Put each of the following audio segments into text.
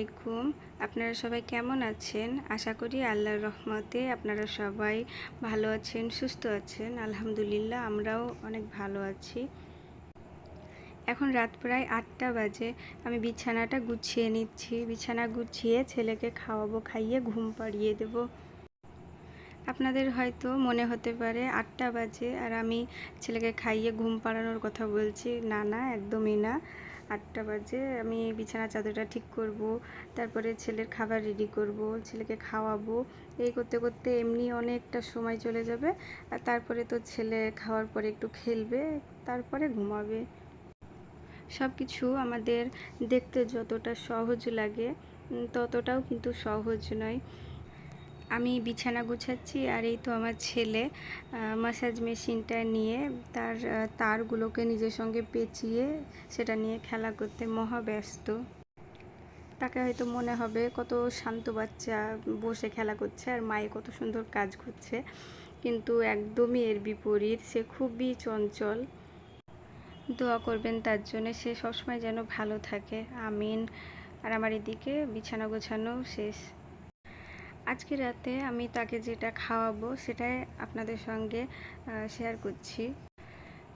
আলাইকুম। আপনারা সবাই কেমন আছেন? আশা করি আল্লাহর রহমতে আপনারা সবাই ভালো আছেন, সুস্থ আছেন। আলহামদুলিল্লাহ, আমরাও অনেক ভালো আছি। এখন রাত প্রায় আটটা বাজে। আমি বিছানাটা গুছিয়ে নিচ্ছি। বিছানা গুছিয়ে ছেলেকে খাওয়াবো, খাইয়ে ঘুম পাড়িয়ে দেব। আপনাদের হয়তো মনে হতে পারে আটটা বাজে আর আমি ছেলেকে খাইয়ে ঘুম পাড়ানোর কথা বলছি। না না, একদমই না। আটটা বাজে, আমি বিছানা চাদরটা ঠিক করব, তারপরে ছেলের খাবার রেডি করব, ছেলেকে খাওয়াবো, এই করতে করতে এমনি অনেকটা সময় চলে যাবে, আর তারপরে তো ছেলে খাওয়ার পরে একটু খেলবে, তারপরে ঘুমাবে। সব কিছু আমাদের দেখতে যতটা সহজ লাগে ততটাও কিন্তু সহজ নয়। আমি বিছানা গুছাচ্ছি আর এই তো আমার ছেলে মাসাজ মেশিনটা নিয়ে তার তারগুলোকে নিজের সঙ্গে পেঁচিয়ে সেটা নিয়ে খেলা করতে মহাব্যস্ত। তাকে হয়তো মনে হবে কত শান্ত বাচ্চা বসে খেলা করছে আর মায়ে কত সুন্দর কাজ করছে, কিন্তু একদমই এর বিপরীত, সে খুবই চঞ্চল। দোয়া করবেন তার জন্য সে সবসময় যেন ভালো থাকে। আমিন। আর আমার এদিকে বিছানা গোছানো শেষ। আজকে রাতে আমি তাকে যেটা খাওয়াবো সেটাই আপনাদের সঙ্গে শেয়ার করছি।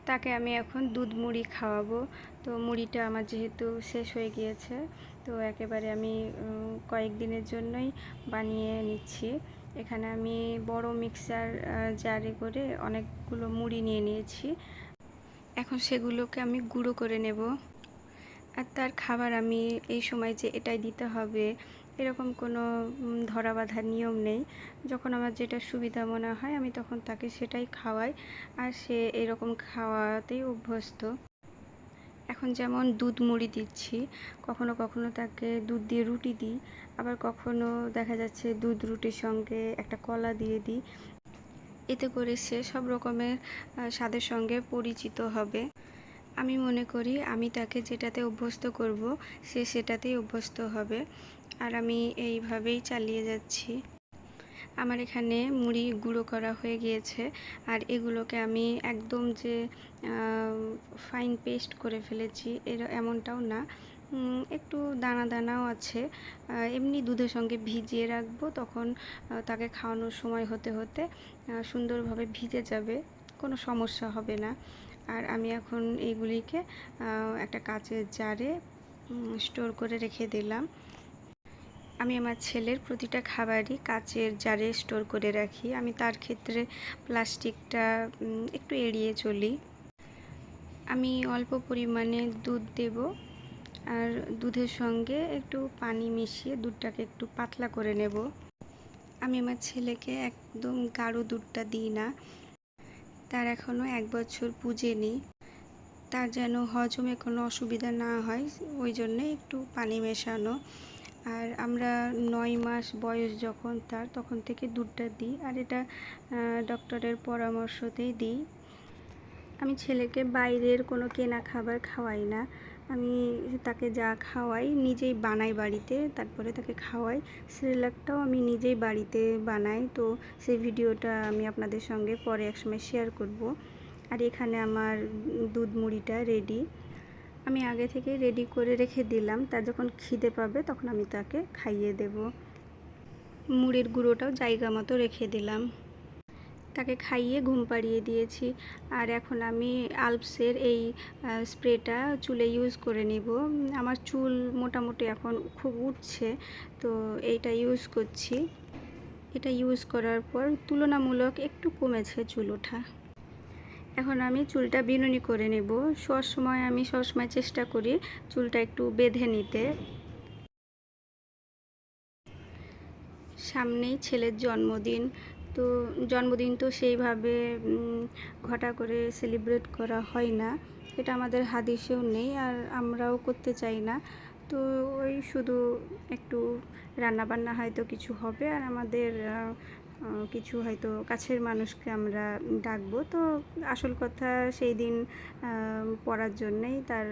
তাকে আমি এখন দুধ মুড়ি খাওয়াবো। তো মুড়িটা আমার যেহেতু শেষ হয়ে গিয়েছে, তো একেবারে আমি কয়েকদিনের জন্যই বানিয়ে নিচ্ছি। এখানে আমি বড় মিক্সার জারে করে অনেকগুলো মুড়ি নিয়ে নিয়েছি। এখন সেগুলোকে আমি গুঁড়ো করে নেব। আর তার খাবার আমি এই সময় যে এটাই দিতে হবে এরকম কোনো ধরা বাঁধার নিয়ম নেই। যখন আমার যেটা সুবিধা মনে হয়, আমি তখন তাকে সেটাই খাওয়াই, আর সে এরকম খাওয়াতেই অভ্যস্ত। এখন যেমন দুধ মুড়ি দিচ্ছি, কখনো কখনো তাকে দুধ দিয়ে রুটি দিই, আবার কখনো দেখা যাচ্ছে দুধ রুটির সঙ্গে একটা কলা দিয়ে দিই। এতে করে সে সব রকমের স্বাদের সঙ্গে পরিচিত হবে। আমি মনে করি আমি তাকে যেটাতে অভ্যস্ত করব, সে সেটাতেই অভ্যস্ত হবে। আর আমি এইভাবেই চালিয়ে যাচ্ছি। আমার এখানে মুড়ি গুঁড়ো করা হয়ে গিয়েছে আর এগুলোকে আমি একদম যে ফাইন পেস্ট করে ফেলেছি, এর এমনটাও না। একটু দানা দানাও আছে। এমনি দুধের সঙ্গে ভিজিয়ে রাখব, তখন তাকে খাওয়ানোর সময় হতে হতে সুন্দরভাবে ভিজে যাবে, কোনো সমস্যা হবে না। আর আমি এখন এইগুলিকে একটা কাচের জারে স্টোর করে রেখে দিলাম। আমি আমার ছেলের প্রতিটা খাবারই কাচের জারে স্টোর করে রাখি। আমি তার ক্ষেত্রে প্লাস্টিকটা একটু এড়িয়ে চলি। আমি অল্প পরিমাণে দুধ দেব আর দুধের সঙ্গে একটু পানি মিশিয়ে দুধটাকে একটু পাতলা করে নেব। আমি আমার ছেলেকে একদম গাঢ় দুধটা দিই না। তার এখনও এক বছর পুজেনি। তার যেন হজমে কোনো অসুবিধা না হয়, ওই জন্যে একটু পানি মেশানো। আর আমরা নয় মাস বয়স যখন তার, তখন থেকে দুধটা দিই আর এটা ডক্টরের পরামর্শতেই দিই। আমি ছেলেকে বাইরের কোনো কেনা খাবার খাওয়াই না। আমি তাকে যা খাওয়াই নিজেই বানাই বাড়িতে, তারপরে তাকে খাওয়াই। সিরিলাকটাও আমি নিজেই বাড়িতে বানাই, তো সেই ভিডিওটা আমি আপনাদের সঙ্গে পরে একসময় শেয়ার করব। আর এখানে আমার দুধ মুড়িটা রেডি আমি আগে থেকে রেডি করে রেখে দিলাম। তা যখন খিদে পাবে তখন আমি তাকে খাইয়ে দেব। মুড়ির গুঁড়োটাও জায়গা মতো রেখে দিলাম। তাকে খাইয়ে ঘুম পাড়িয়ে দিয়েছি। আর এখন আমি আলপসের এই স্প্রেটা চুলে ইউজ করে নিব। আমার চুল মোটামুটি এখন খুব উঠছে, তো এইটা ইউজ করছি। এটা ইউজ করার পর তুলনামূলক একটু কমেছে চুল ওঠা। এখন আমি চুলটা বিনুনি করে নেব। সব সময় আমি সবসময় চেষ্টা করি চুলটা একটু বেঁধে নিতে। সামনেই ছেলের জন্মদিন। তো জন্মদিন তো সেইভাবে ঘটা করে সেলিব্রেট করা হয় না। এটা আমাদের হাদিসেও নেই আর আমরাও করতে চাই না। তো ওই শুধু একটু রান্নাবান্না হয়তো কিছু হবে আর আমাদের কিছু হয়তো কাছের মানুষকে আমরা ডাকবো। তো আসল কথা সেই দিন পড়ার জন্যেই তার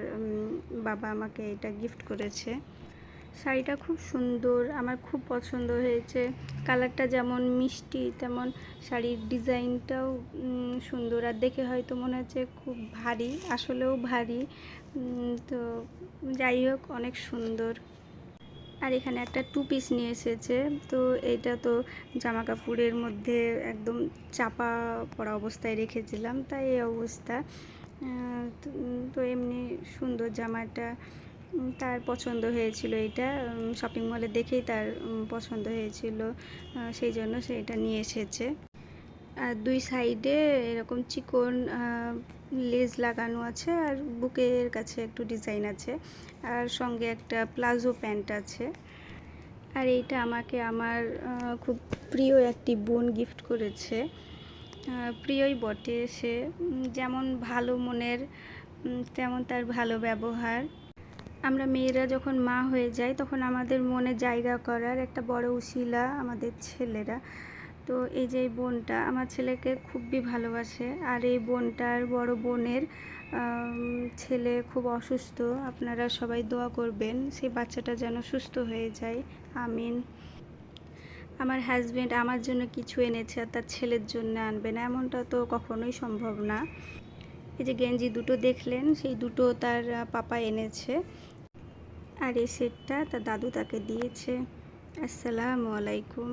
বাবা আমাকে এটা গিফট করেছে। শাড়িটা খুব সুন্দর, আমার খুব পছন্দ হয়েছে। কালারটা যেমন মিষ্টি, তেমন শাড়ির ডিজাইনটাও সুন্দর। আর দেখে হয়তো মনে হচ্ছে খুব ভারী, আসলেও ভারী। তো যাই হোক, অনেক সুন্দর। আর এখানে একটা টু পিস নিয়ে এসেছে। তো এটা তো জামা কাপড়ের মধ্যে একদম চাপা পড়া অবস্থায় রেখেছিলাম, তাই এই অবস্থা। তো- এমনি সুন্দর জামাটা তার পছন্দ হয়েছিল এটা। শপিং মলে দেখেই তার পছন্দ হয়েছিল। সেই জন্য সে এটা নিয়ে এসেছে। দুই সাইডে এরকম চিকন লেজ লাগানো আছে আর বুকের কাছে একটু ডিজাইন আছে। আর সঙ্গে একটা প্লাজো প্যান্ট আছে। আর এইটা আমাকে আমার খুব প্রিয় একটি বোন গিফট করেছে। প্রিয়ই বটে সে। যেমন ভালো মনের তেমন তার ভালো ব্যবহার। আমরা মেয়েরা যখন মা হয়ে যাই তখন আমাদের মনে জায়গা করার একটা বড় উশিলা আমাদের ছেলেরা তো এই যে বোনটা, আমার ছেলেকে খুবই ভালোবাসে। আর এই বোনটার বড় বোনের ছেলে খুব অসুস্থ। আপনারা সবাই দোয়া করবেন, সেই বাচ্চাটা যেন সুস্থ হয়ে যায়। আমিন। আমার হাজবেন্ড আমার জন্য কিছু এনেছে আর তার ছেলের জন্য আনবে না, এমনটা তো কখনোই সম্ভব না। এই যে গেঞ্জি দুটো দেখলেন, সেই দুটো তার পাপা এনেছে। আর এই সেটটা তার দাদু তাকে দিয়েছে। আসসালামু আলাইকুম।